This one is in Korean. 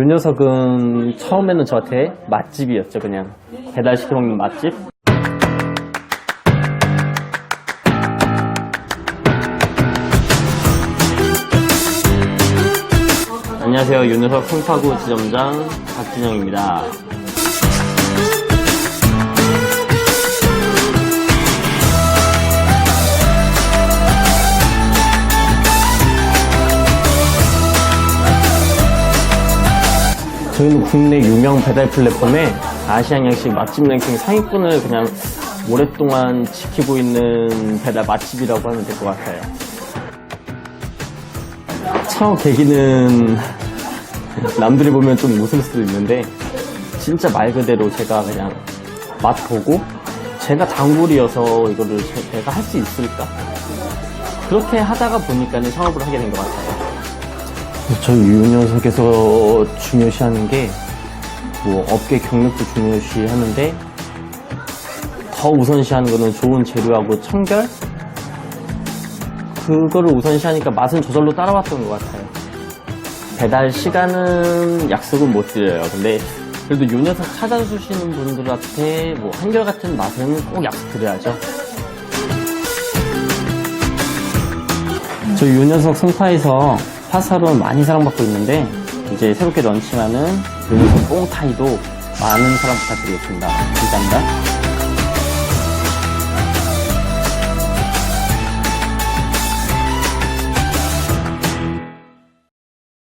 요 녀석은 처음에는 저한테 맛집이었죠, 그냥. 배달시켜 먹는 맛집? 안녕하세요. 요 녀석 송파구 지점장 박진영입니다. 저희는 국내 유명 배달 플랫폼에 아시안 양식 맛집 랭킹 상위권을 그냥 오랫동안 지키고 있는 배달 맛집이라고 하면 될 것 같아요. 처음 계기는 남들이 보면 좀 웃을 수도 있는데 진짜 말 그대로 제가 그냥 맛 보고 제가 단골이어서 이거를 제- 제가 할 수 있을까? 그렇게 하다가 보니까는 창업을 하게 된 것 같아요. 저희 유 녀석에서 중요시하는 게 뭐 업계 경력도 중요시하는데 더 우선시하는 거는 좋은 재료하고 청결 그거를 우선시하니까 맛은 저절로 따라왔던 것 같아요. 배달 시간은 약속은 못 드려요. 근데 그래도 요 녀석 찾아주시는 분들한테 뭐 한결같은 맛은 꼭 약속드려야죠. 저희 요 녀석 송파에서 파사로 많이 사랑받고 있는데 이제 새롭게 런칭하는 요 녀석 뽕타이도 많은 사랑 부탁드리겠습니다. 감사합니다.